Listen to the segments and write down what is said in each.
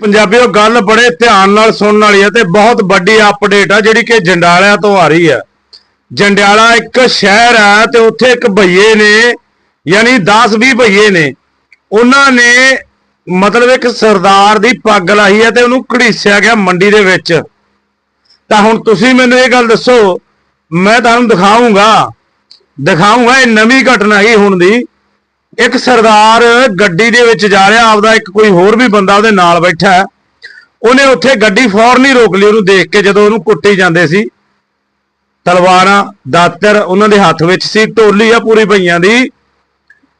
ਪੰਜਾਬੀਓ, ਗੱਲ ਬੜੇ ਧਿਆਨ ਨਾਲ ਸੁਣਨ ਵਾਲੀ ਹੈ ਤੇ ਬਹੁਤ ਵੱਡੀ ਅਪਡੇਟ ਆ ਜਿਹੜੀ ਕਿ ਜੰਡਾਲਿਆਂ ਤੋਂ ਆ ਰਹੀ ਹੈ ਜੰਡਿਆਲਾ ਇੱਕ ਸ਼ਹਿਰ ਹੈ ਤੇ ਉੱਥੇ ਇੱਕ ਭਈਏ ਨੇ, ਯਾਨੀ 10-20 ਭਈਏ ਨੇ। ਉਹਨਾਂ ਨੇ ਮਤਲਬ ਇੱਕ ਸਰਦਾਰ ਦੀ ਪੱਗ ਲਾਈ ਹੈ ਤੇ ਉਹਨੂੰ ਘੜੀਸਿਆ ਗਿਆ ਮੰਡੀ ਦੇ ਵਿੱਚ। ਤਾਂ ਹੁਣ ਤੁਸੀਂ ਮੈਨੂੰ ਇਹ ਗੱਲ ਦੱਸੋ, ਮੈਂ ਤੁਹਾਨੂੰ ਦਿਖਾਉਂਗਾ ਦਿਖਾਉਂਗਾ ਇਹ ਨਵੀਂ ਘਟਨਾ ਹੀ ਹੁਣ ਦੀ। ਇੱਕ ਸਰਦਾਰ ਗੱਡੀ ਦੇ ਵਿੱਚ ਜਾ ਰਿਹਾ, ਆਪਦਾ ਇੱਕ ਕੋਈ ਹੋਰ ਵੀ ਬੰਦਾ ਉਹਦੇ ਨਾਲ ਬੈਠਾ ਉਹਨੇ ਉੱਥੇ ਗੱਡੀ ਫੌਰਨ ਹੀ ਰੋਕ ਲਈ, ਉਹਨੂੰ ਦੇਖ ਕੇ ਜਦੋਂ ਉਹਨੂੰ ਕੁੱਟੀ ਜਾਂਦੇ ਸੀ। ਤਲਵਾਰਾਂ, ਦਾਤਰ ਉਹਨਾਂ ਦੇ ਹੱਥ ਵਿੱਚ ਸੀ ਢੋਲੀ ਆ ਪੂਰੀ ਪਈਆਂ ਦੀ।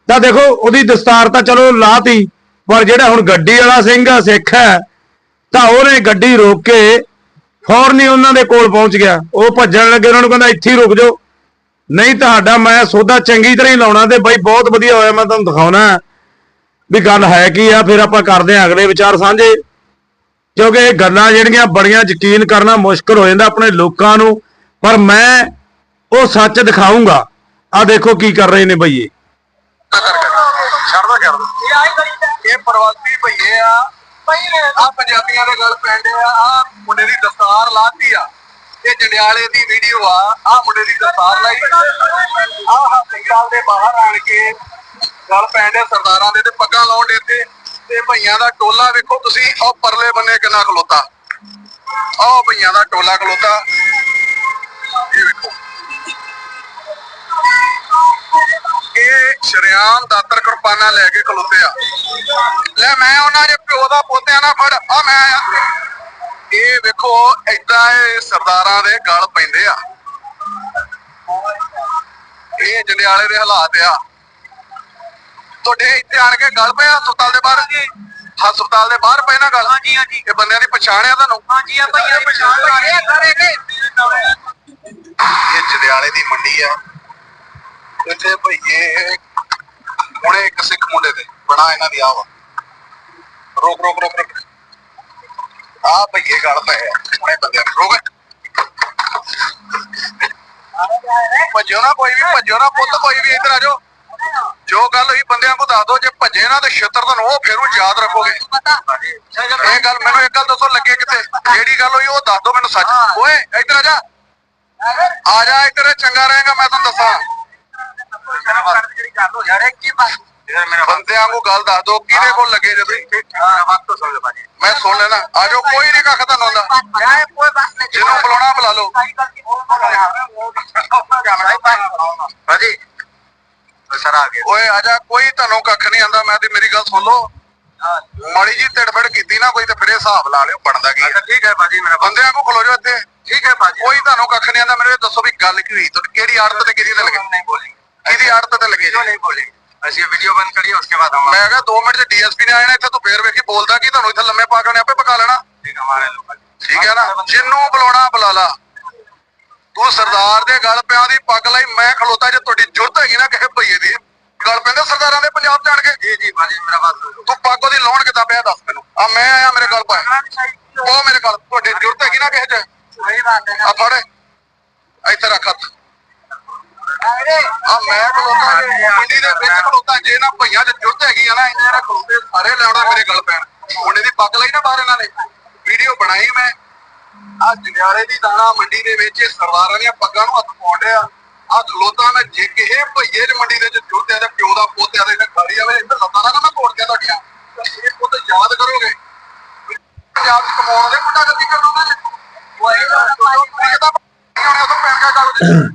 ਤਾਂ ਦੇਖੋ, ਉਹਦੀ ਦਸਤਾਰ ਤਾਂ ਚਲੋ ਲਾਤੀ, ਪਰ ਜਿਹੜਾ ਹੁਣ ਗੱਡੀ ਵਾਲਾ ਸਿੰਘ ਆ, ਸਿੱਖ ਹੈ, ਤਾਂ ਉਹਨੇ ਗੱਡੀ ਰੋਕ ਕੇ ਫੌਰਨ ਹੀ ਉਹਨਾਂ ਦੇ ਕੋਲ ਪਹੁੰਚ ਗਿਆ। ਉਹ ਭੱਜਣ ਲੱਗੇ, ਉਹਨਾਂ ਨੂੰ ਕਹਿੰਦਾ, ਇੱਥੇ ਹੀ ਰੁਕ ਜਾਓ। ਨਹੀਂ ਤੁਹਾਡਾ, ਮੈਂ ਸੌਦਾ ਚੰਗੀ ਤਰ੍ਹਾਂ ਹੀ ਲਾਉਣਾ ਤੇ ਬਾਈ ਬਹੁਤ ਵਧੀਆ ਹੋਇਆ, ਮੈਂ ਤੁਹਾਨੂੰ ਦਿਖਾਉਣਾ। ਵੀ ਗੱਲ ਹੈ ਕੀ ਆ, ਫਿਰ ਆਪਾਂ ਕਰਦੇ ਹਾਂ ਅਗਲੇ ਵਿਚਾਰ ਸਾਂਝੇ। ਕਿਉਂਕਿ ਇਹ ਗੱਲਾਂ ਜਿਹੜੀਆਂ ਬੜੀਆਂ ਯਕੀਨ ਕਰਨਾ ਮੁਸ਼ਕਲ ਹੋ ਜਾਂਦਾ ਆਪਣੇ ਲੋਕਾਂ ਨੂੰ। ਪਰ ਮੈਂ ਉਹ ਸੱਚ ਦਿਖਾਉਂਗਾ ਆ ਦੇਖੋ ਕੀ ਕਰ ਰਹੇ ਨੇ ਬਈਏ ਛੱਡ ਦੋ ਇਹ ਪ੍ਰਵਾਸੀ ਭਈਏ ਆ। ਆ ਪੰਜਾਬੀਆਂ ਦੇ ਗੱਲ ਪੈਂਦੇ ਆ ਆ ਮੁੰਡੇ ਦੀ ਦਸਤਾਰ ਲਾਤੀ ਆ। ਇਹ ਜੰਡਿਆਲੇ ਦੀ ਵੀਡੀਓ ਆ। ਆ ਮੁੰਡੇ ਦੀ ਦਸਤਾਰ ਲਾਈ। ਆ ਹਸਪਤਾਲ ਦੇ ਬਾਹਰ ਆਣ ਕੇ ਗੱਲ ਪੈਂਦੇ ਸਰਦਾਰਾਂ ਦੇ ਤੇ ਪੱਗਾਂ ਲਾਉਣ ਦੇ ਤੇ ਤੇ ਭਈਆਂ ਦਾ ਟੋਲਾ ਵੇਖੋ ਤੁਸੀਂ ਉਹ ਪਰਲੇ ਬੰਨੇ ਕਿੰਨਾ ਖਲੋਤਾ। ਆਹ ਭਈਆਂ ਦਾ ਟੋਲਾ ਖਲੋਤਾ। ਇਹ ਵੇਖੋ। ਇਹ ਸ਼ਰਿਆਮ ਦਾਤਰ ਕਿਰਪਾਨਾ ਲੈ ਕੇ ਖਲੋਤੇ ਆ। ਲੈ ਮੈਂ ਉਹਨਾਂ ਦੇ ਪਿਓ ਦਾ ਪੋਤਿਆਂ ਨਾਲ ਫੜ। ਆ ਮੈਂ ਆਇਆ। ਇਹ ਵੇਖੋ ਏਦਾਂ ਇਹ ਸਰਦਾਰਾਂ ਦੇ ਗਲ ਪੈਂਦੇ ਆ। ਇਹ ਜੰਡਿਆਲੇ ਦੇ ਹਾਲਾਤ ਆ। ਤੁਹਾਡੇ ਇੱਥੇ ਆਣ ਕੇ ਗਲ ਪਏ ਹਸਪਤਾਲ ਦੇ ਬਾਹਰ? ਹਸਪਤਾਲ ਦੇ ਬਾਹਰ ਪਏ ਨਾ ਗੱਲ? ਹਾਂਜੀ ਹਾਂਜੀ। ਇਹ ਬੰਦਿਆਂ ਦੀ ਪਛਾਣ ਆ ਤੁਹਾਨੂੰ? ਹਾਂਜੀ ਆ ਭਈਆ ਦੀ ਪਛਾਣ ਇਹ ਘਰੇ ਨੇ ਇਹ ਜੰਡਿਆਲੇ ਦੀ ਮੰਡੀ ਆ। ਇੱਥੇ ਭਈਏ ਹੁਣੇ ਇੱਕ ਸਿੱਖ ਮੁੰਡੇ ਤੇ ਬਣਾ ਇਹਨਾਂ ਦੀ ਆਵਾ ਰੋਕ ਰੋਕ ਰੋਕ। ਆ ਭਈਏ ਗੱਲ ਪਏ ਹੁਣੇ ਬੰਦਿਆਂ ਨੂੰ ਭੱਜੋ ਨਾ ਕੋਈ ਵੀ, ਭੱਜੋ ਨਾ ਪੁੱਤ, ਕੋਈ ਵੀ ਇੱਧਰ ਆ ਜਾਓ। ਜੋ ਗੱਲ ਹੋਈ ਬੰਦਿਆਂ ਕੋ ਦੱਸ ਦਿਓ, ਜੇ ਭੱਜੇ ਨਾ ਤੇ ਛਿੱਤਰ ਤੁਹਾਨੂੰ ਉਹ ਫੇਰੂ ਯਾਦ ਰੱਖੋਗੇ। ਇਹ ਗੱਲ ਮੈਨੂੰ ਇੱਕ ਗੱਲ ਦੱਸੋ, ਲੱਗੇ ਕਿਤੇ ਜਿਹੜੀ ਗੱਲ ਹੋਈ ਉਹ ਦੱਸ ਦਿਓ ਮੈਨੂੰ ਸੱਚ। ਓਏ, ਇੱਧਰ ਆ ਜਾ। ਆ ਜਾ ਇੱਧਰ, ਚੰਗਾ ਰਹੇਗਾ, ਮੈਂ ਤੁਹਾਨੂੰ ਦੱਸਾਂ। ਬੰਦਿਆਂ ਕੋ ਗੱਲ ਦੱਸ ਦੋ ਕਿਹਦੇ ਕੋਲ ਲੱਗੇ ਜਦੋਂ ਮੈਂ ਸੁਣ ਲੈਣਾ ਆ ਜਾਓ ਕੋਈ ਨਹੀਂ ਕੱਖ ਤੁਹਾਨੂੰ ਹੁੰਦਾ ਜਿਹਨੂੰ ਬੁਲਾਉਣਾ ਬੁਲਾ ਲਓ। ਹਾਂਜੀ। ਸਰ ਆ ਗਿਆ ਓਏ ਆ ਜਾ ਕੋਈ ਤੁਹਾਨੂੰ ਕੱਖ ਨਹੀਂ ਆਂਦਾ ਮੈਂ ਤੇ ਮੇਰੀ ਗੱਲ ਸੁਣ ਲਓ। ਮਾੜੀ ਜੀ ਤੜਫੜ ਕੀਤੀ ਨਾ ਕੋਈ ਤੇ ਫਿਰ ਹਿਸਾਬ ਲਾ ਲਿਓ ਬਣਦਾ ਕੀ ਠੀਕ ਹੈ ਬਾਜੀ ਮੇਰਾ ਬੰਦਿਆਂ ਕੋ ਖਲੋ ਜਾਓ ਇੱਥੇ। ਠੀਕ ਹੈ ਬਾਜੀ ਕੋਈ ਤੁਹਾਨੂੰ ਕੱਖ ਨਹੀਂ ਆਂਦਾ ਮੈਨੂੰ ਦੱਸੋ ਵੀ ਗੱਲ ਕੀ ਹੋਈ ਤੁਹਾਡੀ ਕਿਹੜੀ ਆੜਤ ਤੇ ਕਿਹਦੀ ਤੇ ਲੱਗੇ? ਨਹੀਂ ਬੋਲੀ। ਕਿਹਦੀ ਆੜਤ ਤੇ ਲੱਗੇ ਨਹੀਂ ਬੋਲੀ? ਅਸੀਂ ਵੀਡੀਓ ਬੰਦ ਕਰੀਏ ਉਸਕੇ ਬਾਅਦ ਹਮ ਮੈਂ ਕਿਹਾ 2 ਮਿੰਟ ਚ ਡੀਐਸਪੀ ਨੇ ਆਇਆ ਨਾ ਇੱਥੇ ਤੂੰ ਫੇਰ ਵੇਖੀ ਬੋਲਦਾ ਕੀ ਤੁਹਾਨੂੰ? ਇੱਥੇ ਲੰਮੇ ਪਾ ਕੇ ਉਹਨੇ ਆਪੇ ਪਕਾ ਲੈਣਾ। ਠੀਕ ਹਮਾਰੇ ਲੋਕਾਂ ਠੀਕ ਹੈ ਨਾ? ਜਿੰਨੂੰ ਬੁਲਾਉਣਾ ਬੁਲਾ ਲਾ। ਤੂੰ ਸਰਦਾਰ ਦੇ ਗੱਲ ਪਿਆਂ ਦੀ ਪੱਗ ਲਈ ਮੈਂ ਖਲੋਤਾ ਜੇ ਤੁਹਾਡੀ ਜੁਰਤ ਹੈਗੀ ਨਾ ਕਿਸੇ ਭਈਏ ਦੀ। ਗੱਲ ਪੈਂਦੇ ਸਰਦਾਰਾਂ ਦੇ ਪੰਜਾਬ ਜਾਣ ਕੇ? ਜੀ ਜੀ ਬਾਜੀ ਮੇਰਾ ਬਾਤ ਤੂੰ ਪੱਗ ਉਹਦੀ ਲਾਉਣ ਕਿੱਦਾਂ ਪਿਆ ਦੱਸ ਮੈਨੂੰ। ਆ ਮੈਂ ਆਇਆ ਮੇਰੇ ਗੱਲ ਪਾ ਉਹ ਮੇਰੇ ਗੱਲ ਤੁਹਾਡੀ ਜੁਰਤ ਹੈਗੀ ਨਾ ਕਿਸੇ ਚ? ਬਾਤ ਹੈ ਆ ਫੜ। ਇੱਥੇ ਰੱਖ ਹੱਥ। ਆ ਮੈਂ ਖਲੋਤਾ ਜੇ ਮੰਡੀ ਦੇ ਵਿੱਚ ਖਲੋਤਾ ਜੇ ਨਾ ਭਈਆਂ ਚ ਜੁਰਤ ਹੈਗੀ ਆ। ਨਾ ਇਹਨਾਂ ਨੇ ਖਲੋਤੇ ਸਾਰੇ ਲੈਣਾ ਮੇਰੇ ਗੱਲ ਪੈਣ ਮੁੰਡੇ ਦੀ ਪੱਗ ਲਈ ਨਾ ਬਾਹਰ ਇਹਨਾਂ ਨੇ ਵੀਡੀਓ ਬਣਾਈ ਮੈਂ ਆ? ਜਨਿਆਰੇ ਦੀ ਦਾਣਾ ਮੰਡੀ ਦੇ ਵਿੱਚ ਸਰਦਾਰਾਂ ਦੀਆਂ ਪੱਗਾਂ ਨੂੰ ਹੱਥ ਪਾਉਂਦੇ ਆ ਆ ਖਲੋਤਾ ਮੈਂ ਜੇ ਕਿਸੇ ਭਈਏ ਚ ਮੰਡੀ ਦੇ ਚ ਜੁਰਤੇ ਦੇ ਪਿਓ ਦਾ ਪੋਤਿਆਂ ਦੇ ਖੜੀ ਆਵੇ ਇੱਧਰ ਲੱਤਾਂ ਨਾ ਮੈਂ ਤੋੜ ਕੇ ਤੁਹਾਡੀਆਂ ਇਹ ਪੁੱਤ ਯਾਦ ਕਰੋਗੇ ਪੰਜਾਬ ਚ ਕਮਾਉਣ ਦੇ ਮੁੰਡਾ ਗੱਦੀ ਕਰਨਾ ਨਾ ਉਹ ਇਹ ਤਾਂ ਤਾਂ ਪੈਣ ਕਾ ਗੱਲ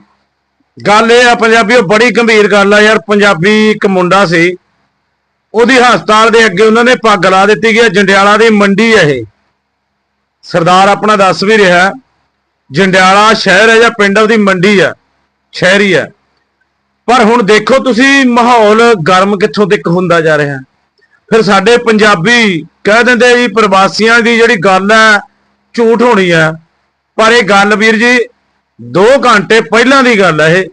ਗੱਲ ਇਹ ਆ ਪੰਜਾਬੀਓ ਬੜੀ ਗੰਭੀਰ ਗੱਲ ਆ ਯਾਰ। ਪੰਜਾਬੀ ਇੱਕ ਮੁੰਡਾ ਸੀ। ਉਹਦੀ ਹਸਪਤਾਲ ਦੇ ਅੱਗੇ ਉਹਨਾਂ ਨੇ ਪੱਗ ਲਾ ਦਿੱਤੀ ਗਈ ਜੰਡਿਆਲਾ ਦੀ ਮੰਡੀ ਹੈ ਇਹ। ਸਰਦਾਰ ਆਪਣਾ ਦੱਸ ਵੀ ਰਿਹਾ। ਜੰਡਿਆਲਾ ਸ਼ਹਿਰ ਹੈ ਜਾਂ ਪਿੰਡ ਉਹਦੀ ਮੰਡੀ ਆ। ਸ਼ਹਿਰੀ ਆ। ਪਰ ਹੁਣ ਦੇਖੋ ਤੁਸੀਂ ਮਾਹੌਲ ਗਰਮ ਕਿੱਥੋਂ ਤੱਕ ਹੁੰਦਾ ਜਾ ਰਿਹਾ। ਫਿਰ ਸਾਡੇ ਪੰਜਾਬੀ ਕਹਿ ਦਿੰਦੇ ਜੀ, ਪ੍ਰਵਾਸੀਆਂ ਦੀ ਜਿਹੜੀ ਗੱਲ ਹੈ ਝੂਠ ਹੋਣੀ ਆ। ਪਰ ਇਹ ਗੱਲ ਵੀਰ ਜੀ 2 ਘੰਟੇ ਪਹਿਲਾਂ ਦੀ ਗੱਲ ਹੈ ਇਹ।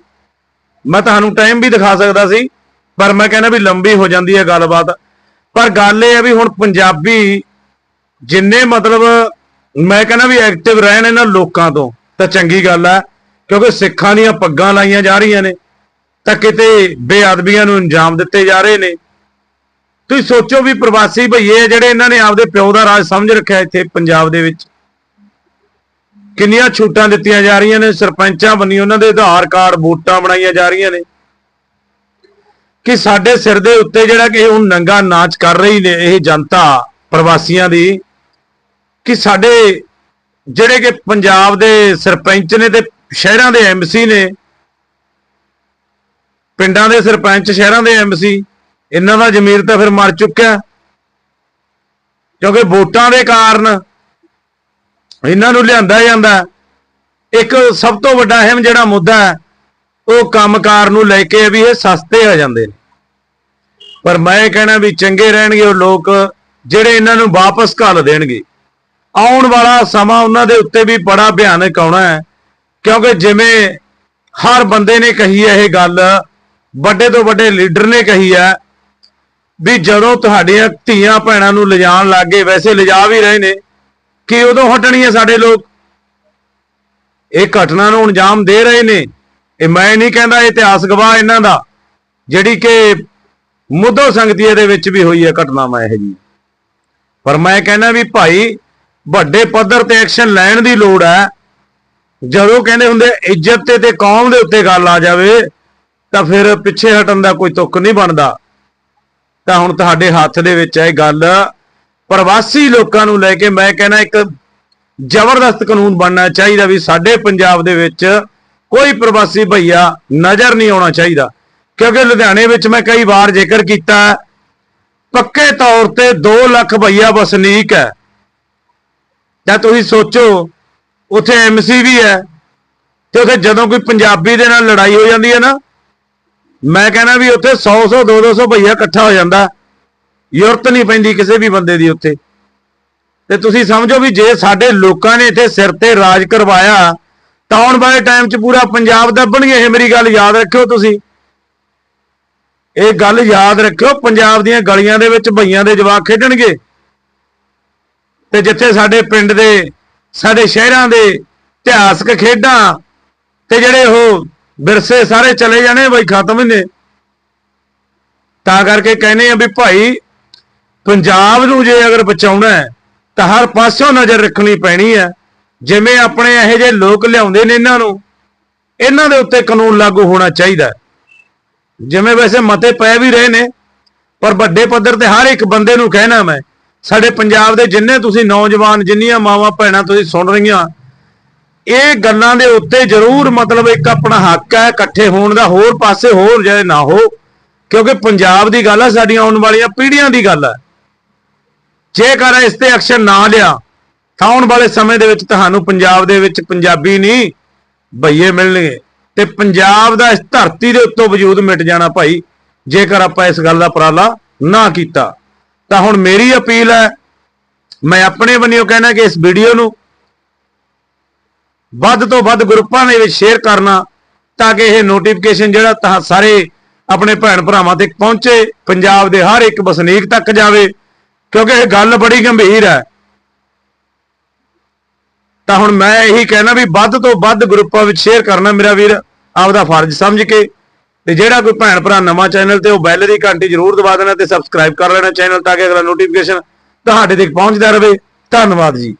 ਮੈਂ ਤੁਹਾਨੂੰ ਟਾਈਮ ਵੀ ਦਿਖਾ ਸਕਦਾ ਸੀ, ਪਰ ਮੈਂ ਕਹਿੰਦਾ ਵੀ ਲੰਬੀ ਹੋ ਜਾਂਦੀ ਹੈ ਗੱਲਬਾਤ। ਪਰ ਗੱਲ ਇਹ ਹੈ ਵੀ ਹੁਣ ਪੰਜਾਬੀ ਜਿੰਨੇ ਮਤਲਬ ਮੈਂ ਕਹਿੰਦਾ ਵੀ ਐਕਟਿਵ ਰਹਿਣ ਇਹਨਾਂ ਲੋਕਾਂ ਤੋਂ, ਤਾਂ ਚੰਗੀ ਗੱਲ ਹੈ ਕਿਉਂਕਿ ਸਿੱਖਾਂ ਦੀਆਂ ਪੱਗਾਂ ਲਾਈਆਂ ਜਾ ਰਹੀਆਂ ਨੇ, ਤਾਂ ਕਿਤੇ ਬੇਅਦਬੀਆਂ ਨੂੰ ਅੰਜਾਮ ਦਿੱਤੇ ਜਾ ਰਹੇ ਨੇ। ਤੁਸੀਂ ਸੋਚੋ ਵੀ ਪ੍ਰਵਾਸੀ ਭਈਏ ਆ ਜਿਹੜੇ ਇਹਨਾਂ ਨੇ ਆਪਦੇ ਪਿਓ ਦਾ ਰਾਜ ਸਮਝ ਰੱਖਿਆ ਇੱਥੇ ਪੰਜਾਬ ਦੇ ਵਿੱਚ। ਕਿੰਨੀਆਂ ਛੂਟਾਂ ਦਿੱਤੀਆਂ ਜਾ ਰਹੀਆਂ ਨੇ? ਸਰਪੰਚਾਂ ਬੰਨੀ ਉਹਨਾਂ ਦੇ ਆਧਾਰ ਕਾਰਡ, ਵੋਟਾਂ ਬਣਾਈਆਂ ਜਾ ਰਹੀਆਂ ਨੇ। ਕਿ ਸਾਡੇ ਸਿਰ ਦੇ ਉੱਤੇ ਜਿਹੜਾ ਕਿ ਹੁਣ ਨੰਗਾ ਨਾਚ ਕਰ ਰਹੀ ਨੇ ਇਹ ਜਨਤਾ ਪ੍ਰਵਾਸੀਆਂ ਦੀ, ਕਿ ਸਾਡੇ ਜਿਹੜੇ ਕਿ ਪੰਜਾਬ ਦੇ ਸਰਪੰਚ ਨੇ ਤੇ ਸ਼ਹਿਰਾਂ ਦੇ ਐਮਸੀ ਨੇ, ਪਿੰਡਾਂ ਦੇ ਸਰਪੰਚ, ਸ਼ਹਿਰਾਂ ਦੇ ਐਮਸੀ ਇਹਨਾਂ ਦਾ ਜ਼ਮੀਰ ਤਾਂ ਫਿਰ ਮਰ ਚੁੱਕਿਆ। ਕਿਉਂਕਿ ਵੋਟਾਂ ਦੇ ਕਾਰਨ ਇਹਨਾਂ ਨੂੰ ਲਿਆਂਦਾ ਜਾਂਦਾ। ਇੱਕ ਸਭ ਤੋਂ ਵੱਡਾ ਅਹਿਮ ਜਿਹੜਾ ਮੁੱਦਾ ਹੈ, ਉਹ ਕੰਮਕਾਰ ਨੂੰ ਲੈ ਕੇ ਵੀ ਇਹ ਸਸਤੇ ਆ ਜਾਂਦੇ ਨੇ। ਪਰ ਮੈਂ ਇਹ ਕਹਿਣਾ ਵੀ ਚੰਗੇ ਰਹਿਣਗੇ ਉਹ ਲੋਕ, ਜਿਹੜੇ ਇਹਨਾਂ ਨੂੰ ਵਾਪਸ ਘੱਲ ਦੇਣਗੇ। ਆਉਣ ਵਾਲਾ ਸਮਾਂ ਉਹਨਾਂ ਦੇ ਉੱਤੇ ਵੀ ਬੜਾ ਭਿਆਨਕ ਆਉਣਾ ਹੈ, ਕਿਉਂਕਿ ਜਿਵੇਂ ਹਰ ਬੰਦੇ ਨੇ ਕਹੀ ਹੈ ਇਹ ਗੱਲ, ਵੱਡੇ ਤੋਂ ਵੱਡੇ ਲੀਡਰ ਨੇ ਕਹੀ ਹੈ, ਵੀ ਜਦੋਂ ਤੁਹਾਡੀਆਂ ਧੀਆਂ ਭੈਣਾਂ ਨੂੰ ਲਿਜਾਣ ਲੱਗੇ ਵੈਸੇ ਲਿਜਾ ਵੀ ਰਹੇ ਨੇ ਕਿ ਉਦੋਂ ਹਟਣੀ ਹੈ ਸਾਡੇ ਲੋਕ? ਇਹ ਘਟਨਾ ਨੂੰ ਅੰਜਾਮ ਦੇ ਰਹੇ ਨੇ। ਇਹ ਮੈਂ ਨਹੀਂ ਕਹਿੰਦਾ ਇਤਿਹਾਸ ਗਵਾਹ ਇਹਨਾਂ ਦਾ, ਜਿਹੜੀ ਕਿ ਮੁੱਦੋ ਸੰਗਤੀਏ ਦੇ ਵਿੱਚ ਵੀ ਹੋਈ ਹੈ ਘਟਨਾ ਮੈਂ ਇਹ ਜੀ। ਪਰ ਮੈਂ ਕਹਿੰਦਾ ਵੀ ਭਾਈ, ਵੱਡੇ ਪੱਧਰ ਤੇ ਐਕਸ਼ਨ ਲੈਣ ਦੀ ਲੋੜ ਹੈ। ਜਦੋਂ ਕਹਿੰਦੇ ਹੁੰਦੇ ਇੱਜ਼ਤ ਤੇ ਤੇ ਕੌਮ ਦੇ ਉੱਤੇ ਗੱਲ ਆ ਜਾਵੇ, ਤਾਂ ਫਿਰ ਪਿੱਛੇ ਹਟਣ ਦਾ ਕੋਈ ਤੁੱਕ ਨਹੀਂ ਬਣਦਾ। ਤਾਂ ਹੁਣ ਤੁਹਾਡੇ ਹੱਥ ਦੇ ਵਿੱਚ ਹੈ ਇਹ ਗੱਲ ਪ੍ਰਵਾਸੀ ਲੋਕਾਂ ਨੂੰ ਲੈ ਕੇ ਮੈਂ ਕਹਿੰਦਾ ਇੱਕ ਜ਼ਬਰਦਸਤ ਕਾਨੂੰਨ ਬਣਨਾ ਚਾਹੀਦਾ ਵੀ ਸਾਡੇ ਪੰਜਾਬ ਦੇ ਵਿੱਚ ਕੋਈ ਪ੍ਰਵਾਸੀ ਭਈਆ ਨਜ਼ਰ ਨਹੀਂ ਆਉਣਾ ਚਾਹੀਦਾ। ਕਿਉਂਕਿ ਲੁਧਿਆਣੇ ਵਿੱਚ ਮੈਂ ਕਈ ਵਾਰ ਜ਼ਿਕਰ ਕੀਤਾ, ਪੱਕੇ ਤੌਰ ਤੇ 2 ਲੱਖ ਭਈਆ ਵਸਨੀਕ ਹੈ। ਤਾਂ ਤੁਸੀਂ ਸੋਚੋ, ਉੱਥੇ ਐਮਸੀ ਵੀ ਹੈ ਤੇ ਉੱਥੇ ਜਦੋਂ ਕੋਈ ਪੰਜਾਬੀ ਦੇ ਨਾਲ ਲੜਾਈ ਹੋ ਜਾਂਦੀ ਹੈ ਨਾ, ਮੈਂ ਕਹਿੰਦਾ ਵੀ ਉੱਥੇ 100 100 200 200 ਭਈਆ ਇਕੱਠਾ ਹੋ ਜਾਂਦਾ। ਯੁਰਤ ਨਹੀਂ ਪੈਂਦੀ ਕਿਸੇ ਵੀ ਬੰਦੇ ਦੀ ਉੱਥੇ। ਤੇ ਤੁਸੀਂ ਸਮਝੋ ਵੀ ਜੇ ਸਾਡੇ ਲੋਕਾਂ ਨੇ ਇੱਥੇ ਸਿਰ ਤੇ ਰਾਜ ਕਰਵਾਇਆ, ਤਾਂ ਆਉਣ ਵਾਲੇ ਟਾਈਮ 'ਚ ਪੂਰਾ ਪੰਜਾਬ ਦੱਬਣਗੇ, ਇਹ ਮੇਰੀ ਗੱਲ ਯਾਦ ਰੱਖਿਓ ਤੁਸੀਂ। ਇਹ ਗੱਲ ਯਾਦ ਰੱਖਿਓ, ਪੰਜਾਬ ਦੀਆਂ ਗਲੀਆਂ ਦੇ ਵਿੱਚ ਭਈਆਂ ਦੇ ਜਵਾਕ ਖੇਡਣਗੇ। ਤੇ ਜਿੱਥੇ ਸਾਡੇ ਪਿੰਡ ਦੇ, ਸਾਡੇ ਸ਼ਹਿਰਾਂ ਦੇ ਇਤਿਹਾਸਕ ਖੇਡਾਂ, ਤੇ ਜਿਹੜੇ ਉਹ ਵਿਰਸੇ ਸਾਰੇ ਚਲੇ ਜਾਣੇ ਬਈ ਖਤਮ ਹੀ ਨੇ। ਤਾਂ ਕਰਕੇ ਕਹਿੰਦੇ ਆ ਵੀ ਭਾਈ ਪੰਜਾਬ ਨੂੰ ਜੇ ਅਗਰ ਬਚਾਉਣਾ ਹੈ, ਤਾਂ ਹਰ ਪਾਸਿਓਂ ਨਜ਼ਰ ਰੱਖਣੀ ਪੈਣੀ ਹੈ। ਜਿਵੇਂ ਆਪਣੇ ਇਹੋ ਜਿਹੇ ਲੋਕ ਲਿਆਉਂਦੇ ਨੇ ਇਹਨਾਂ ਨੂੰ, ਇਹਨਾਂ ਦੇ ਉੱਤੇ ਕਾਨੂੰਨ ਲਾਗੂ ਹੋਣਾ ਚਾਹੀਦਾ ਜਿਵੇਂ ਵੈਸੇ ਮਤੇ ਪਏ ਵੀ ਰਹੇ ਨੇ, ਪਰ ਵੱਡੇ ਪੱਧਰ ਤੇ ਹਰ ਇੱਕ ਬੰਦੇ ਨੂੰ ਕਹਿਣਾ ਮੈਂ, ਸਾਡੇ ਪੰਜਾਬ ਦੇ ਜਿੰਨੇ ਤੁਸੀਂ ਨੌਜਵਾਨ, ਜਿੰਨੀਆਂ ਮਾਵਾਂ ਭੈਣਾਂ ਤੁਸੀਂ ਸੁਣ ਰਹੀਆਂ, ਇਹ ਗੱਲਾਂ ਦੇ ਉੱਤੇ ਜ਼ਰੂਰ ਮਤਲਬ ਇੱਕ ਆਪਣਾ ਹੱਕ ਹੈ, ਇਕੱਠੇ ਹੋਣ ਦਾ, ਹੋਰ ਪਾਸੇ ਹੋਰ ਜੇ ਨਾ ਹੋ, ਕਿਉਂਕਿ ਪੰਜਾਬ ਦੀ ਗੱਲ ਹੈ ਸਾਡੀਆਂ ਆਉਣ ਵਾਲੀਆਂ ਪੀੜ੍ਹੀਆਂ ਦੀ ਗੱਲ ਹੈ ਜੇਕਰ ਇਸ ਤੇ ਐਕਸ਼ਨ ਨਾ ਲਿਆ, ਤਾਂ ਆਉਣ ਵਾਲੇ ਸਮੇਂ ਦੇ ਵਿੱਚ ਤੁਹਾਨੂੰ ਪੰਜਾਬ ਦੇ ਵਿੱਚ ਪੰਜਾਬੀ ਨਹੀਂ ਭਈਏ ਮਿਲਣਗੇ। ਤੇ ਪੰਜਾਬ ਦਾ ਇਸ ਧਰਤੀ ਦੇ ਉੱਤੋਂ ਵਜੂਦ ਮਿਟ ਜਾਣਾ ਭਾਈ, ਜੇਕਰ ਆਪਾਂ ਇਸ ਗੱਲ ਦਾ ਉਪਰਾਲਾ ਨਾ ਕੀਤਾ। ਤਾਂ ਹੁਣ ਮੇਰੀ ਅਪੀਲ ਹੈ, ਮੈਂ ਆਪਣੇ ਵੱਲੋਂ ਕਹਿਣਾ ਕਿ ਇਸ ਵੀਡੀਓ ਨੂੰ ਵੱਧ ਤੋਂ ਵੱਧ ਗਰੁੱਪਾਂ ਦੇ ਵਿੱਚ ਸ਼ੇਅਰ ਕਰਨਾ, ਤਾਂ ਕਿ ਇਹ ਨੋਟੀਫਿਕੇਸ਼ਨ ਜਿਹੜਾ ਤਾਂ ਸਾਰੇ ਆਪਣੇ ਭੈਣ ਭਰਾਵਾਂ ਤੱਕ ਪਹੁੰਚੇ, ਪੰਜਾਬ ਦੇ ਹਰ ਇੱਕ ਵਸਨੀਕ ਤੱਕ ਜਾਵੇ। ਕਿਉਂਕਿ ਇਹ ਗੱਲ ਬੜੀ ਗੰਭੀਰ ਹੈ। ਤਾਂ ਹੁਣ ਮੈਂ ਇਹੀ ਕਹਿਣਾ ਵੀ ਵੱਧ ਤੋਂ ਵੱਧ ਗਰੁੱਪਾਂ ਵਿੱਚ ਸ਼ੇਅਰ ਕਰਨਾ ਮੇਰਾ ਵੀਰ, ਆਪਦਾ ਫਰਜ਼ ਸਮਝ ਕੇ। ਤੇ ਜਿਹੜਾ ਕੋਈ ਭੈਣ ਭਰਾ ਨਵਾਂ ਚੈਨਲ ਤੇ ਉਹ ਬੈਲ ਦੀ ਘੰਟੀ ਜ਼ਰੂਰ ਦਬਾ ਦੇਣਾ ਤੇ ਸਬਸਕ੍ਰਾਈਬ ਕਰ ਲੈਣਾ ਚੈਨਲ ਤਾਂ ਕਿ ਅਗਲਾ ਨੋਟੀਫਿਕੇਸ਼ਨ ਤੁਹਾਡੇ ਤੱਕ ਪਹੁੰਚਦਾ ਰਹੇ। ਧੰਨਵਾਦ ਜੀ।